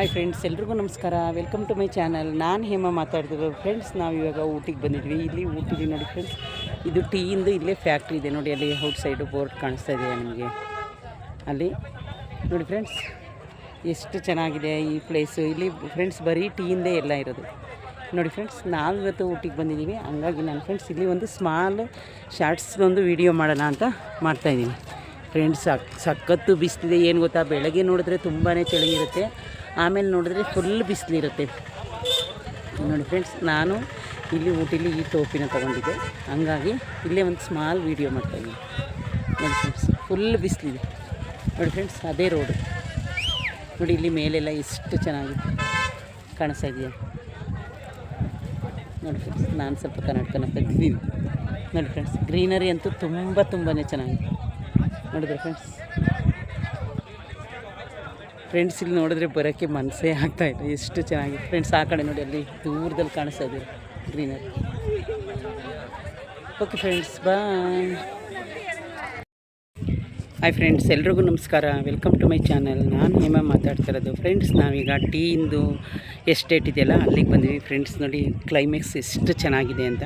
Hi friends ಎಲ್ರಿಗೂ ನಮಸ್ಕಾರ. Welcome to my channel ನಾನು ಹೇಮ ಮಾತಾಡ್ತಿರೋದು. ಫ್ರೆಂಡ್ಸ್ ನಾವು ಇವಾಗ ಊಟಿಗೆ ಬಂದಿದ್ವಿ. ಇಲ್ಲಿ ಊಟಿಗೆ ನೋಡಿ ಫ್ರೆಂಡ್ಸ್ ಇದು ಟೀಯಿಂದು ಇಲ್ಲೇ ಫ್ಯಾಕ್ಟ್ರಿ ಇದೆ. ನೋಡಿ, ಅಲ್ಲಿ ಔಟ್ ಸೈಡು ಬೋರ್ಡ್ ಕಾಣಿಸ್ತಾ ಇದೆ ನಿಮಗೆ. ಅಲ್ಲಿ ನೋಡಿ ಫ್ರೆಂಡ್ಸ್ ಎಷ್ಟು ಚೆನ್ನಾಗಿದೆ ಈ ಪ್ಲೇಸು ಇಲ್ಲಿ ಫ್ರೆಂಡ್ಸ್ ಬರೀ ಟೀಯಿಂದೇ ಎಲ್ಲ ಇರೋದು. ನೋಡಿ ಫ್ರೆಂಡ್ಸ್ ನಾವು ಊಟಿಗೆ ಬಂದಿದ್ದೀವಿ ಹಂಗಾಗಿ ನಾನು ಫ್ರೆಂಡ್ಸ್ ಇಲ್ಲಿ ಒಂದು ಸ್ಮಾಲ್ ಶಾರ್ಟ್ಸ್ ಒಂದು ವೀಡಿಯೋ ಮಾಡೋಣ ಅಂತ ಮಾಡ್ತಾಯಿದ್ದೀನಿ ಫ್ರೆಂಡ್ಸ್ ಸಖತ್ತು ಬಿಸಿಲಿದೆ ಏನು ಗೊತ್ತಾ? ಬೆಳಗ್ಗೆ ನೋಡಿದ್ರೆ ತುಂಬಾ ಚಳಿ ಇರುತ್ತೆ ಆಮೇಲೆ ನೋಡಿದ್ರೆ ಫುಲ್ ಬಿಸಿಲಿರುತ್ತೆ. ನೋಡಿ ಫ್ರೆಂಡ್ಸ್ ನಾನು ಇಲ್ಲಿ ಊಟಿಲಿ ಈ ಟೋಪಿನ ತೊಗೊಂಡಿದ್ದೆ. ಹಂಗಾಗಿ ಇಲ್ಲೇ ಒಂದು ಸ್ಮಾಲ್ ವೀಡಿಯೋ ಮಾಡ್ತಾಯಿದ್ದೀನಿ ನೋಡಿ ಫ್ರೆಂಡ್ಸ್ ಫುಲ್ ಬಿಸಿಲಿದೆ. ನೋಡಿ ಫ್ರೆಂಡ್ಸ್ ಅದೇ ರೋಡು ನೋಡಿ ಇಲ್ಲಿ ಮೇಲೆಲ್ಲ ಎಷ್ಟು ಚೆನ್ನಾಗಿದೆ ಕಾಣಿಸ್ತಾ ಇದೆಯಾ? ನೋಡಿ ಫ್ರೆಂಡ್ಸ್ ನಾನು ಸ್ವಲ್ಪ ಕನ್ನಡಕನ ತೆಗ್ದಿದ್ದೀನಿ. ನೋಡಿ ಫ್ರೆಂಡ್ಸ್ ಗ್ರೀನರಿ ಅಂತೂ ತುಂಬ ತುಂಬಾ ಚೆನ್ನಾಗಿದೆ. ನೋಡಿದ್ರೆ ಫ್ರೆಂಡ್ಸ್ ಫ್ರೆಂಡ್ಸ್ ಇಲ್ಲಿ ನೋಡಿದ್ರೆ ಬರೋಕ್ಕೆ ಮನಸ್ಸೇ ಆಗ್ತಾ ಇಲ್ಲ. ಎಷ್ಟು ಚೆನ್ನಾಗಿದೆ ಫ್ರೆಂಡ್ಸ್ ಆ ಕಡೆ ನೋಡಿ, ಅಲ್ಲಿ ದೂರದಲ್ಲಿ ಕಾಣಿಸ್ತಾ ಇದೆ. Greenery okay friends bye hi friends ಎಲ್ರಿಗೂ ನಮಸ್ಕಾರ. ವೆಲ್ಕಮ್ ಟು ಮೈ ಚಾನಲ್ ನಾನು ಹೇಮ ಮಾತಾಡ್ತಾ ಇರೋದು. ಫ್ರೆಂಡ್ಸ್ ನಾವೀಗ ಟೀಯಿಂದು ಎಸ್ಟೇಟ್ ಇದೆಯಲ್ಲ, ಅಲ್ಲಿಗೆ ಬಂದ್ವಿ. ಫ್ರೆಂಡ್ಸ್ ನೋಡಿ ಕ್ಲೈಮ್ಯಾಕ್ಸ್ ಎಷ್ಟು ಚೆನ್ನಾಗಿದೆ ಅಂತ.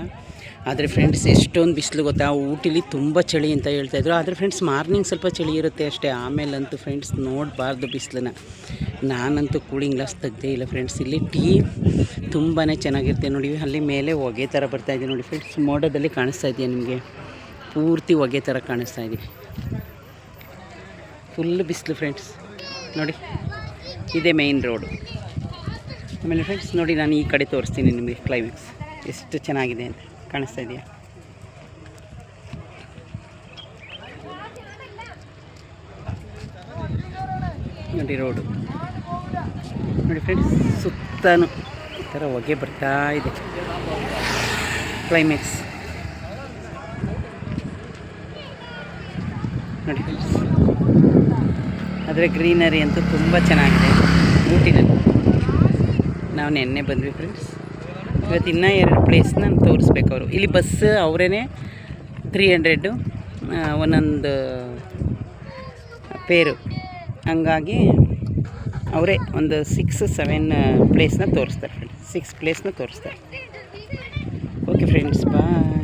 ಆದರೆ ಫ್ರೆಂಡ್ಸ್ ಎಷ್ಟೊಂದು ಬಿಸಿಲು ಗೊತ್ತಾ? ಊಟಿಲಿ ತುಂಬ ಚಳಿ ಅಂತ ಹೇಳ್ತಾಯಿದ್ರು ಆದರೆ ಫ್ರೆಂಡ್ಸ್ ಮಾರ್ನಿಂಗ್ ಸ್ವಲ್ಪ ಚಳಿ ಇರುತ್ತೆ ಅಷ್ಟೇ. ಆಮೇಲಂತೂ ಫ್ರೆಂಡ್ಸ್ ನೋಡಬಾರ್ದು ಬಿಸಿಲನ್ನ. ನಾನಂತೂ ಕೂಲಿಂಗ್ ಗ್ಲಾಸ್ ತೆಗ್ದೇ ಇಲ್ಲ ಫ್ರೆಂಡ್ಸ್ ಇಲ್ಲಿ ಟೀ ತುಂಬಾ ಚೆನ್ನಾಗಿರುತ್ತೆ ನೋಡಿ. ಅಲ್ಲಿ ಮೇಲೆ ಹೊಗೆ ಥರ ಬರ್ತಾಯಿದೆ ನೋಡಿ ಫ್ರೆಂಡ್ಸ್ ಮೋಡದಲ್ಲಿ ಕಾಣಿಸ್ತಾ ಇದೆಯಾ ನಿಮಗೆ? ಪೂರ್ತಿ ಹೊಗೆ ಥರ ಕಾಣಿಸ್ತಾ ಇದೆ. ಫುಲ್ ಬಿಸಿಲು ಫ್ರೆಂಡ್ಸ್ ನೋಡಿ, ಇದೇ ಮೇಯ್ನ್ ರೋಡು ಆಮೇಲೆ ಫ್ರೆಂಡ್ಸ್ ನೋಡಿ ನಾನು ಈ ಕಡೆ ತೋರಿಸ್ತೀನಿ ನಿಮಗೆ ಕ್ಲೈಮ್ಯಾಕ್ಸ್ ಎಷ್ಟು ಚೆನ್ನಾಗಿದೆ ಅಂತ ಕಾಣಿಸ್ತಾ ಇದೆಯಾ? ನೋಡಿ ರೋಡು ನೋಡಿ ಫ್ರೆಂಡ್ಸ್ ಸುತ್ತಾನು ಈ ಥರ ಹೊಗೆ ಬರ್ತಾ ಇದೆ. ಕ್ಲೈಮ್ಯಾಕ್ಸ್ ನೋಡಿ ಫ್ರೆಂಡ್ಸ್ ಆದರೆ ಗ್ರೀನರಿ ಅಂತೂ ತುಂಬ ಚೆನ್ನಾಗಿದೆ. ಊಟಿನಲ್ಲಿ. ನಾವು ನೆನ್ನೆ ಬಂದ್ವಿ ಫ್ರೆಂಡ್ಸ್ ಇವತ್ತು ಇನ್ನೂ ಎರಡು ಪ್ಲೇಸ್ನ ನಾನು ತೋರಿಸ್ಬೇಕು ಅವರು. ಇಲ್ಲಿ ಬಸ್ ಅವರೇ ತ್ರೀ ಹಂಡ್ರೆಡ್ಡು ಒಂದೊಂದು ಪೇರು. ಹಂಗಾಗಿ ಅವರೇ ಒಂದು ಸಿಕ್ಸ್ ಸೆವೆನ್ ಪ್ಲೇಸ್ನ ತೋರಿಸ್ತಾರೆ ಫ್ರೆಂಡ್ಸ್ ಸಿಕ್ಸ್ ಪ್ಲೇಸ್ನ ತೋರಿಸ್ತಾರೆ. ಓಕೆ ಫ್ರೆಂಡ್ಸ್ ಬಾಯ್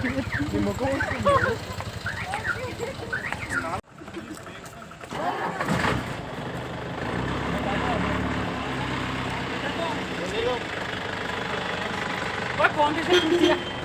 怎么告诉你拿了嗯好